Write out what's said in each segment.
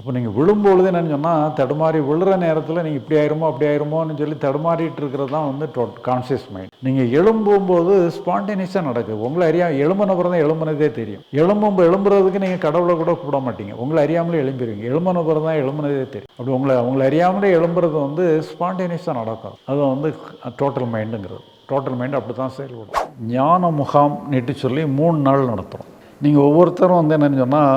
அப்போ நீங்கள் விழும்பொழுது என்னன்னு சொன்னால் தடுமாறி விழுற நேரத்தில் நீங்கள் இப்படி ஆயிருமோ அப்படி ஆயிருமோன்னு சொல்லி தடுமாறிட்டு இருக்கிறது தான் வந்து கான்சியஸ் மைண்ட் நீங்கள் எழும்பும்போது ஸ்பான்டேனியஸாக நடக்குது. உங்களை அறியா எழும்பினப்புறம் தான் எழும்புனதே தெரியும். எழும்பும் எழும்புறதுக்கு நீங்கள் கடவுளை கூட கூப்பிட மாட்டீங்க. உங்களை அறியாமலே எழும்பிடுவீங்க எழும்பினப்புறம் தான் எழும்புனதே தெரியும். அப்படி உங்களை உங்களை அறியாமலே எழும்புறது வந்து ஸ்பான்டேனியஸாக நடக்கும் அது வந்து டோட்டல் மைண்டுங்கிறது டோட்டல் மைண்ட் அப்படி தான் செயல்படும். ஞான முகாம் நெட்டு சொல்லி மூணு நாள் நடத்துகிறோம் நீங்கள் ஒவ்வொருத்தரும் வந்து என்னன்னு சொன்னால்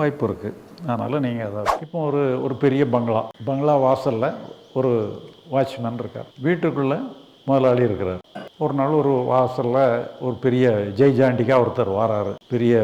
வாய்ப்பு இருக்குது அதனால் நீங்கள் அதை இப்போ ஒரு ஒரு பெரிய பங்களா பங்களா வாசலில் ஒரு வாட்ச்மேன் இருக்கார். வீட்டுக்குள்ளே முதலாளி இருக்கிறார். ஒரு நாள் ஒரு வாசலில் ஒரு பெரிய ஜெய் ஜாண்டிக்கா ஒருத்தர் வாராரு. பெரிய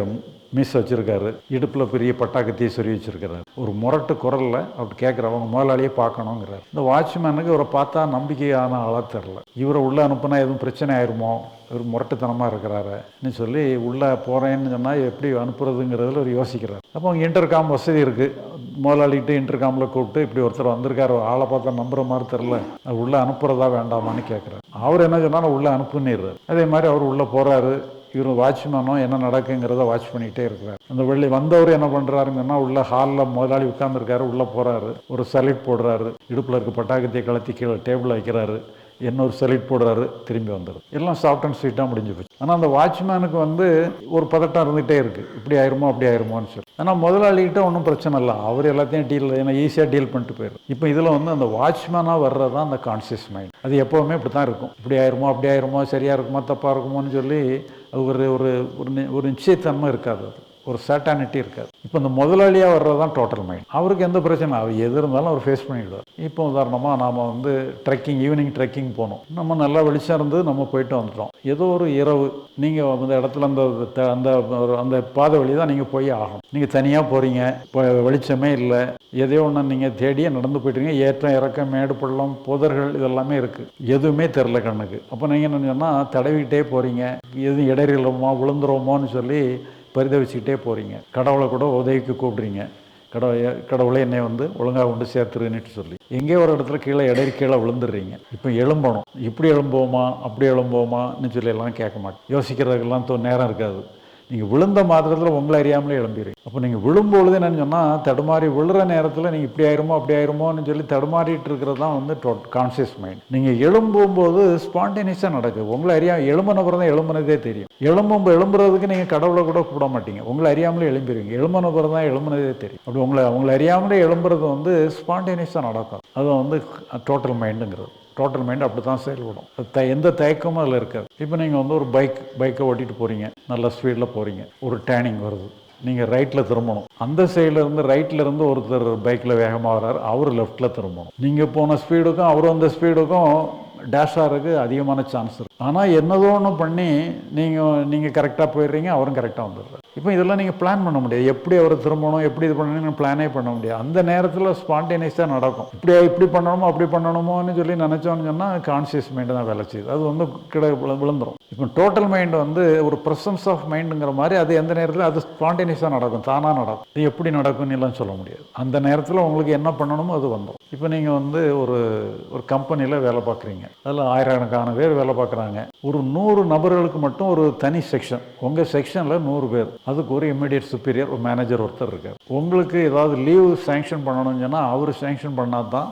மிஸ் வச்சுருக்காரு. இடுப்பில் பெரிய பட்டாக்கத்தையே சொல்லி வச்சுருக்கிறாரு. ஒரு முரட்டு குரலில் அப்படி கேட்குறவங்க முதலாளியே பார்க்கணுங்கிறார் இந்த வாட்ச்மேனுக்கு இவரை பார்த்தா நம்பிக்கையான ஆளாக தெரில இவரை உள்ளே அனுப்புனா எதுவும் பிரச்சனை ஆயிருமோ? இவர் முரட்டுத்தனமாக இருக்கிறாருன்னு சொல்லி உள்ளே போகிறேன்னு சொன்னால் எப்படி அனுப்புறதுங்கிறதுல ஒரு யோசிக்கிறார். அப்போ அவங்க இன்டர்காம் வசதி இருக்குது முதலாளிகிட்ட இன்டர்காமில் கூப்பிட்டு இப்படி ஒருத்தர் வந்திருக்காரு ஆளை பார்த்தா நம்புற மாதிரி தெரில அது உள்ளே அனுப்புறதா வேண்டாமான்னு கேட்குறாரு அவர் என்ன சொன்னாலும் உள்ளே அனுப்புன்னிடுறாரு அதே மாதிரி அவர் உள்ளே போகிறாரு இவர் வாட்ச்மேனும் என்ன நடக்குங்கிறத வாட்ச் பண்ணிகிட்டே இருக்கிறார். அந்த வெள்ளி வந்தவர் என்ன பண்ணுறாருங்கன்னா உள்ள ஹாலில் முதலாளி உட்காந்துருக்காரு உள்ளே போகிறாரு ஒரு சலிட் போடுறாரு. இடுப்பில் இருக்க பட்டாக்கத்தை கலத்தி கீழே டேபிள் வைக்கிறாரு. இன்னொரு செலிட் போடுறாரு திரும்பி வந்துடுது. எல்லாம் சாஃப்ட் அண்ட் ஸ்வீட்டாக முடிஞ்சு போச்சு. ஆனால் அந்த வாட்ச்மேனுக்கு வந்து ஒரு பதட்டம் இருந்துகிட்டே இருக்குது இப்படி ஆயிருமோ அப்படி ஆயிருமோன்னு சொல்லி. ஆனால் முதலாளிகிட்ட ஒன்றும் பிரச்சனை இல்லை. அவர் எல்லாத்தையும் டீல் ஏன்னா ஈஸியாக டீல் பண்ணிட்டு போயிடும் இப்போ இதில் வந்து அந்த வாட்ச்மேனாக வர்றது தான் அந்த கான்சியஸ் மைண்ட் அது எப்போவுமே இப்படி தான் இருக்கும். இப்படி ஆயிருமோ அப்படி ஆயிருமோ சரியாக இருக்குமோ தப்பாக இருக்குமோன்னு சொல்லி அது ஒரு ஒரு நி- ஒரு நிச்சயத்தன்மை இருக்காது அது. ஒரு சர்டானிட்டி இருக்காது. இப்போ இந்த முதலாளியாக வர்றது தான் டோட்டல் மைண்ட் அவருக்கு எந்த பிரச்சனை அவர் எது இருந்தாலும் அவர் ஃபேஸ் பண்ணிவிடுவார் இப்போ உதாரணமாக நாம் வந்து ட்ரெக்கிங் ஈவினிங் ட்ரெக்கிங் போனோம். நம்ம நல்லா வெளிச்சம் இருந்து நம்ம போயிட்டு வந்துட்டோம். ஏதோ ஒரு இரவு நீங்கள் அந்த இடத்துல அந்த த- அந்த ஒரு- அந்த பாதை வழி தான் நீங்கள் போய் ஆகணும். நீங்கள் தனியாக போகிறீங்க இப்போ வெளிச்சமே இல்லை. எதையோ ஒன்று நீங்கள் தேடியே நடந்து போயிட்டுருங்க ஏற்றம் இறக்கம் மேடு பள்ளம் புதர்கள் இதெல்லாமே இருக்குது எதுவுமே தெரில கண்ணுக்கு. அப்போ நீங்கள் என்ன சொன்னால் தடவிக்கிட்டே போகிறீங்க எதுவும் இடையிலமோ விழுந்துருவோமோன்னு சொல்லி பரிதவிச்சுக்கிட்டே போகிறீங்க கடவுளை கூட உதவிக்கு கூப்பிடுறீங்க. கடவுளை கடவுளை என்னை வந்து ஒழுங்காக கொண்டு சேர்த்துருன்னுட்டு சொல்லி. எங்கேயோ ஒரு இடத்துல கீழே இடையில கீழே விழுந்துடுறீங்க. இப்போ எழும்பணும். இப்படி எழும்போமா அப்படி எழும்போமான்னு சொல்லி எல்லாம் கேட்க மாட்டேன். யோசிக்கிறதுக்கெல்லாம் தோ நேரம் இருக்காது. நீங்கள் விழுந்த மாத்திரத்தில் உங்களை அறியாமலே எழும்பிடுறீங்க அப்போ நீங்கள் விழும்பொழுது என்னன்னு சொன்னால் தடுமாறி விழுற நேரத்தில் நீங்கள் இப்படி ஆயிருமோ அப்படி ஆயிருமோன்னு சொல்லி தடுமாறிட்டு இருக்கிறது தான் வந்து கான்சியஸ் மைண்ட் நீங்கள் எழும்பும்போது ஸ்பான்டேனியஸாக நடக்குது உங்களை அறியா எழும்பினப்புறம் தான் எழும்புனதே தெரியும். எழும்பும் எழும்புறதுக்கு நீங்கள் கடவுளை கூட கூப்பிட மாட்டீங்க. உங்களை அறியாமலே எழும்பிடுவீங்க எழும்பினப்புறம் தான் எழும்புனதே தெரியும். அப்படி உங்களை உங்களை அறியாமலே எழும்புறது வந்து ஸ்பான்டேனியஸாக நடக்கும். அது வந்து டோட்டல் மைண்டுங்கிறது டோட்டல் மைண்ட் அப்படி தான் செயல்படும் த எந்த தயக்கமும் அதில் இருக்காது. இப்போ நீங்கள் வந்து ஒரு பைக் பைக்கை ஓட்டிட்டு போகிறீங்க நல்ல ஸ்பீடில் போகிறீங்க ஒரு டேனிங் வருது. நீங்கள் ரைட்டில் திரும்பணும். அந்த சைடில் இருந்து ரைட்டில் இருந்து ஒருத்தர் பைக்கில் வேகமாக வர்றாரு. அவர் லெஃப்ட்டில் திரும்பணும். நீங்கள் போன ஸ்பீடுக்கும் அவர் வந்த ஸ்பீடுக்கும் டேஷ் ஆகிறதுக்கு அதிகமான சான்ஸ் இருக்குது ஆனால் என்னதோ ஒன்று பண்ணி நீங்கள் நீங்கள் கரெக்டாக போயிடுறீங்க அவரும் கரெக்டாக வந்துடுறாரு. இப்போ இதெல்லாம் நீங்கள் பிளான் பண்ண முடியாது. எப்படி அவர் திரும்பணும் எப்படி இது பண்ணணும் பிளானே பண்ண முடியாது. அந்த நேரத்தில் ஸ்பான்டேனியஸாக நடக்கும். இப்படி இப்படி பண்ணணுமோ அப்படி பண்ணணுமோன்னு சொல்லி நினச்சோன்னு சொன்னால் கான்சியஸ் மைண்டு தான் வேலை செய்யுது. அது வந்து கிட விழுந்துடும் விழுந்துரும். இப்போ டோட்டல் மைண்டு வந்து ஒரு ப்ரெசன்ஸ் ஆஃப் மைண்டுங்கிற மாதிரி அது எந்த நேரத்தில் அது ஸ்பான்டேனியஸாக நடக்கும் தானாக நடக்கும். இது எப்படி நடக்கும்னு எல்லாம் சொல்ல முடியாது. அந்த நேரத்தில் உங்களுக்கு என்ன பண்ணணுமோ அது வந்துடும் இப்போ நீங்கள் வந்து ஒரு ஒரு கம்பெனியில் வேலை பார்க்குறீங்க. அதில் ஆயிரக்கணக்கான பேர் வேலை பார்க்குறாங்க. ஒரு நூறு நபர்களுக்கு மட்டும் ஒரு தனி செக்ஷன் உங்கள் செக்ஷனில் நூறு பேர். அதுக்கு ஒரு இமிடியட் சுப்பீரியர் ஒரு மேனேஜர் ஒருத்தர் இருக்கார். உங்களுக்கு ஏதாவது லீவு சேங்ஷன் பண்ணணும்னு சொன்னால் அவர் சேங்ஷன் பண்ணால் தான்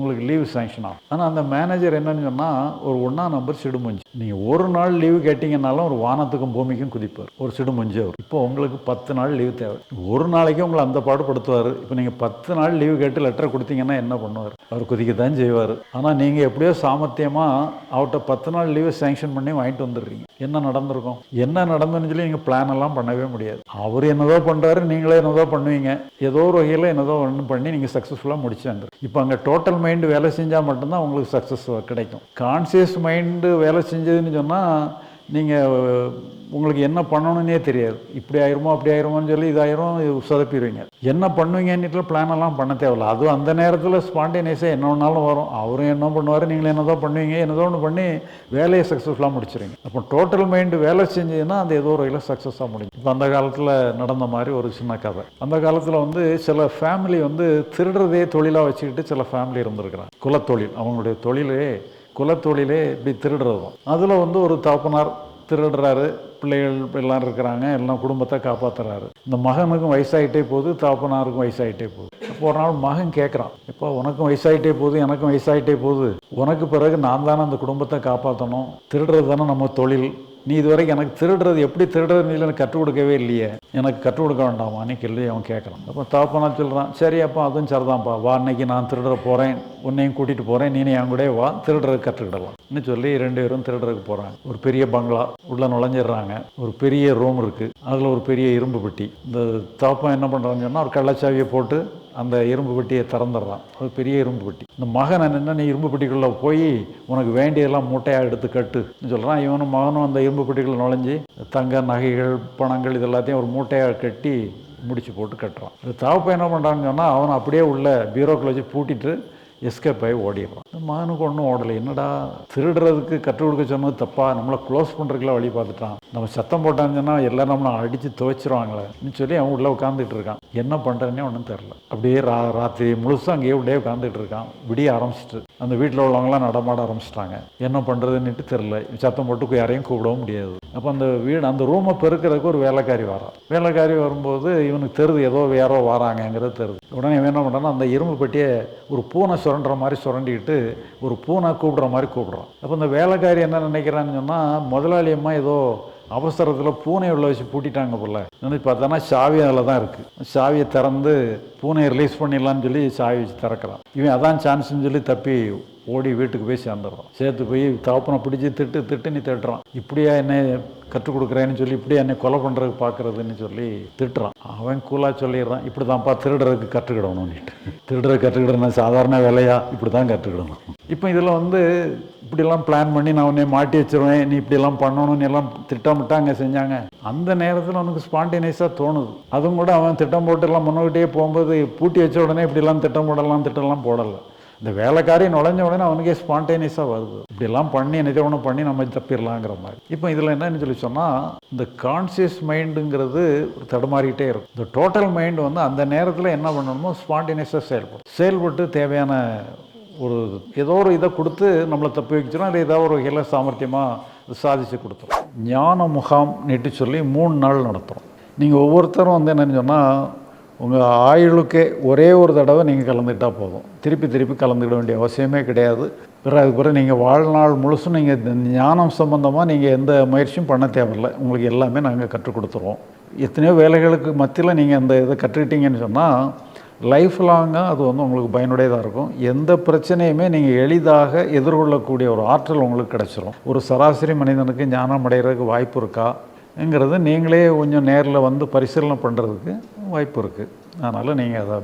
உங்களுக்கு லீவு சேங்ஷன் ஆகும். ஆனால் அந்த மேனேஜர் என்னன்னு சொன்னால் ஒரு ஒன்றா நம்பர் சிடுமுஞ்சி. நீங்கள் ஒரு நாள் லீவு கேட்டிங்கனாலும் ஒரு வானத்துக்கும் பூமிக்கும் குதிப்பார். ஒரு சிடுமுஞ்சி அவர். இப்போ உங்களுக்கு பத்து நாள் லீவு தேவை. ஒரு நாளைக்கு உங்களை அந்த பாடுபடுத்துவார். இப்போ நீங்கள் பத்து நாள் லீவு கேட்டு லெட்டர் கொடுத்தீங்கன்னா என்ன பண்ணுவார்? அவர் குதிக்க தான் செய்வார். ஆனால் நீங்கள் எப்படியோ சாமர்த்தியமாக அவர்கிட்ட பத்து நாள் லீவு சேங்ஷன் பண்ணி வாங்கிட்டு வந்துடுறீங்க. என்ன நடந்திருக்கும்? என்ன நடந்துன்னு சொல்லி நீங்கள் பிளான் எல்லாம் பண்ணவே முடியாது. அவர் என்னதோ பண்ணுறாரு நீங்களே என்னதோ பண்ணுவீங்க. ஏதோ ஒரு வகையில் என்னதோ ஒன்று பண்ணி நீங்கள் சக்ஸஸ்ஃபுல்லாக முடிச்சாங்க இப்போ அங்கே டோட்டல் மைண்டு வேலை செஞ்சால் மட்டும்தான் உங்களுக்கு சக்ஸஸ் கிடைக்கும். கான்சியஸ் மைண்டு வேலை செஞ்சதுன்னு சொன்னால் நீங்கள் உங்களுக்கு என்ன பண்ணணுன்னே தெரியாது. இப்படி ஆயிருமோ அப்படி ஆயிருமோன்னு சொல்லி இதாயிரும் இது சொதப்பிடுவீங்க. என்ன பண்ணுவீங்கன்னு பிளானெல்லாம் பண்ண தேவையில்ல. அதுவும் அந்த நேரத்தில் ஸ்பான்டேனியஸாக என்ன ஒன்றாலும் வரும். அவரும் என்ன பண்ணுவார் நீங்களும் என்னதோ பண்ணுவீங்க என்னதோ ஒன்று பண்ணி வேலையை சக்ஸஸ்ஃபுல்லாக முடிச்சிருங்க அப்போ டோட்டல் மைண்டு வேலை செஞ்சதுன்னா அந்த ஏதோ ஒரு வகையில் சக்ஸஸாக முடியும். இப்போ அந்த காலத்தில் நடந்த மாதிரி ஒரு சின்ன கதை. அந்த காலத்தில் வந்து சில ஃபேமிலி வந்து திருடுறதே தொழிலாக வச்சுக்கிட்டு சில ஃபேமிலி இருந்திருக்கிறாங்க. குலத்தொழில். அவங்களுடைய தொழிலே குலத்தொழிலே இப்படி திருடுறது தான் அதில் வந்து ஒரு தகப்பனார் திருடுறாரு பிள்ளைகள் எல்லாம் இருக்கிறாங்க எல்லாம் குடும்பத்தை காப்பாற்றுறாரு இந்த மகனுக்கும் வயசாயிட்டே போகுது தகப்பனாருக்கும் வயசாகிட்டே போகுது. இப்போ ஒரு நாள் மகன் கேட்குறான் இப்போ உனக்கும் வயசாயிட்டே போகுது எனக்கும் வயசாகிட்டே போகுது. உனக்கு பிறகு நான் தானே அந்த குடும்பத்தை காப்பாற்றணும் திருடுறது தானே நம்ம தொழில். நீ இதுவரைக்கும் எனக்கு திருடுறது எப்படி திருடுறது எனக்கு கற்றுக் கொடுக்கவே இல்லையே. எனக்கு கற்றுக் கொடுக்க வேண்டாமான்னு கேள்வி அவன் கேட்குறான் அப்போ தாப்பனா சொல்கிறான் சரி அப்போ அதுவும் சரிதான்ப்பா. வா இன்னைக்கு நான் திருடுற போகிறேன் உன்னையும் கூட்டிகிட்டு போகிறேன் நீனே என் கூட வா. திருடுறதுக்கு கற்றுக்கிடலாம். சொல்லி ரெண்டு பேரும் திருடுறதுக்கு போகிறாங்க ஒரு பெரிய பங்களா. உள்ளே நுழைஞ்சிடுறாங்க. ஒரு பெரிய ரூம் இருக்குது அதில் ஒரு பெரிய இரும்பு பெட்டி. இந்த தாப்பம் என்ன பண்ணுறான்னு சொன்னால் ஒரு கள்ளச்சாவியை போட்டு அந்த இரும்பு பெட்டியை திறந்துடுறான். அது பெரிய இரும்பு பெட்டி. இந்த மகன் என்ன நீ இரும்பு பெட்டிக்குள்ளே போய் உனக்கு வேண்டியதெல்லாம் மூட்டையாக எடுத்து கட்டுன்னு சொல்கிறான் இவனும் மகனும் அந்த இரும்பு பெட்டிக்குள்ளே நுழைஞ்சி தங்க நகைகள் பணங்கள் இது எல்லாத்தையும் ஒரு மூட்டையாக கட்டி முடிச்சு போட்டு கட்டுறான். இது தாவப்பை என்ன பண்ணுறான்னு சொன்னால் அவன் அப்படியே உள்ள பீரோக்கில் வச்சு பூட்டிட்டு எஸ்கேப் ஆகி ஓடிடுறான். மானுக்கு மகனுக்கு ஒன்றும் ஓடலை. என்னடா திருடுறதுக்கு கற்றுக் கொடுக்க சொன்னது தப்பா? நம்மளை க்ளோஸ் பண்ணுறதுக்குலாம் வழி பார்த்துட்டான். நம்ம சத்தம் போட்டாங்கன்னா எல்லாம் எல்லாரும் நம்மளை அடித்து துவைச்சிருவாங்களேன்னு சொல்லி அவன் உள்ளே உட்காந்துட்டு இருக்கான். என்ன பண்ணுறேன்னே ஒன்றும் தெரில அப்படியே ரா ராத்திரி முழுசும் அங்கேயே அப்படியே உட்காந்துட்டு இருக்கான். விடிய ஆரம்பிச்சிட்டு. அந்த வீட்டில் உள்ளவங்களாம் நடமாட ஆரம்பிச்சிட்டாங்க. என்ன பண்ணுறதுன்னுட்டு தெரில சத்தம் போட்டு யாரையும் கூப்பிடவும் முடியாது. அப்போ அந்த வீடு அந்த ரூமை பெருக்கிறதுக்கு ஒரு வேலைக்காரி வரான் வேலைக்காரி வரும்போது இவனுக்கு தெரியுது ஏதோ யாரோ வராங்கங்கிறது தெரியுது உடனே இவன் என்ன பண்ணுறான்னா அந்த இரும்பு பெட்டியை ஒரு பூனை சுரண்டுற மாதிரி சுரண்டிக்கிட்டு ஒரு பூனை கூப்பிடுற மாதிரி கூப்பிடுறான். அப்போ இந்த வேலைக்காரி என்ன நினைக்கிறான்னு சொன்னால் முதலாளி அம்மா ஏதோ அவசரத்தில் பூனை உள்ள வச்சு பூட்டிட்டாங்க போல. நினைச்சு பார்த்தோன்னா சாவி அதில் தான் இருக்குது சாவியை திறந்து பூனையை ரிலீஸ் பண்ணிடலான்னு சொல்லி சாவி வச்சு திறக்கிறான். இவன் அதான் சான்ஸ்னு சொல்லி தப்பி ஓடி வீட்டுக்கு போய் சேர்ந்துடுறான். சேர்த்து போய் தகப்பனை பிடிச்சி திட்டு திட்டு நீ திட்டுறான். இப்படியா என்ன கற்றுக் கொடுக்குறேன்னு சொல்லி இப்படியா என்னை கொலை பண்ணுறதுக்கு பார்க்குறதுன்னு சொல்லி திட்டுறான். அவன் கூலாக சொல்லிடுறான். இப்படி தான்ப்பா திருடுறதுக்கு கற்றுக்கிடணும்னுட்டு திருடுற கற்றுக்கிடணும் சாதாரண வேலையா? இப்படி தான் கற்றுக்கிடணும். இப்போ இதில் வந்து இப்படிலாம் பிளான் பண்ணி நான் உன்னை மாட்டி வச்சிருவேன் நீ இப்படிலாம் பண்ணணும்னு எல்லாம் திட்டமிட்டாங்க செஞ்சாங்க. அந்த நேரத்தில் அவனுக்கு ஸ்பான்டேனியஸாக தோணுது. அதுவும் கூட அவன் திட்டம் போட்டு எல்லாம் முன்னோக்கிட்டே போகும்போது பூட்டி வச்ச உடனே இப்படிலாம் திட்டம் போடலாம் திட்டம்லாம் போடலை. இந்த வேலைக்காரி நுழைஞ்ச உடனே அவனுக்கே ஸ்பான்டேனியஸாக வருது. இப்படிலாம் பண்ணி நிஜ ஒன்று பண்ணி நம்ம தப்பிடலாங்கிற மாதிரி. இப்போ இதில் என்னன்னு சொல்லி சொன்னால் இந்த கான்சியஸ் மைண்டுங்கிறது ஒரு தடுமாறிக்கிட்டே இருக்கும். இந்த டோட்டல் மைண்டு வந்து அந்த நேரத்தில் என்ன பண்ணணுமோ ஸ்பான்டேனியஸாக செயல்படும். செயல்பட்டு தேவையான ஒரு ஏதோ ஒரு இதை கொடுத்து நம்மளை தப்பி வைக்கிறோம் இல்லை ஏதோ ஒரு வகையில் சாமர்த்தியமாக சாதிச்சு கொடுத்துரும். ஞான முகாம் நீட்டு சொல்லி மூணு நாள் நடத்துகிறோம் நீங்கள் ஒவ்வொருத்தரும் வந்து என்னென்னு சொன்னால் உங்கள் ஆயுளுக்கே ஒரே ஒரு தடவை நீங்கள் கலந்துக்கிட்டால் போதும். திருப்பி திருப்பி கலந்துக்கிட வேண்டிய அவசியமே கிடையாது. பிறகு அதுக்கு பிறகு நீங்கள் வாழ்நாள் முழுசும் நீங்கள் ஞானம் சம்மந்தமாக நீங்கள் எந்த முயற்சியும் பண்ண தேவையில்லை. உங்களுக்கு எல்லாமே நாங்கள் கற்றுக் கொடுத்துருவோம். எத்தனையோ வேலைகளுக்கு மத்தியில் நீங்கள் அந்த இதை கற்றுக்கிட்டீங்கன்னு சொன்னால் லைஃப் லாங்காக அது வந்து உங்களுக்கு பயனுடையதாக இருக்கும். எந்த பிரச்சனையுமே நீங்கள் எளிதாக எதிர்கொள்ளக்கூடிய ஒரு ஆற்றல் உங்களுக்கு கிடச்சிரும். ஒரு சராசரி மனிதனுக்கு ஞானம் அடைகிறதுக்கு வாய்ப்பு இருக்காங்கிறது நீங்களே கொஞ்சம் நேரில் வந்து பரிசீலனை பண்ணுறதுக்கு வாய்ப்பு இருக்குது அதனால் நீங்கள் அதை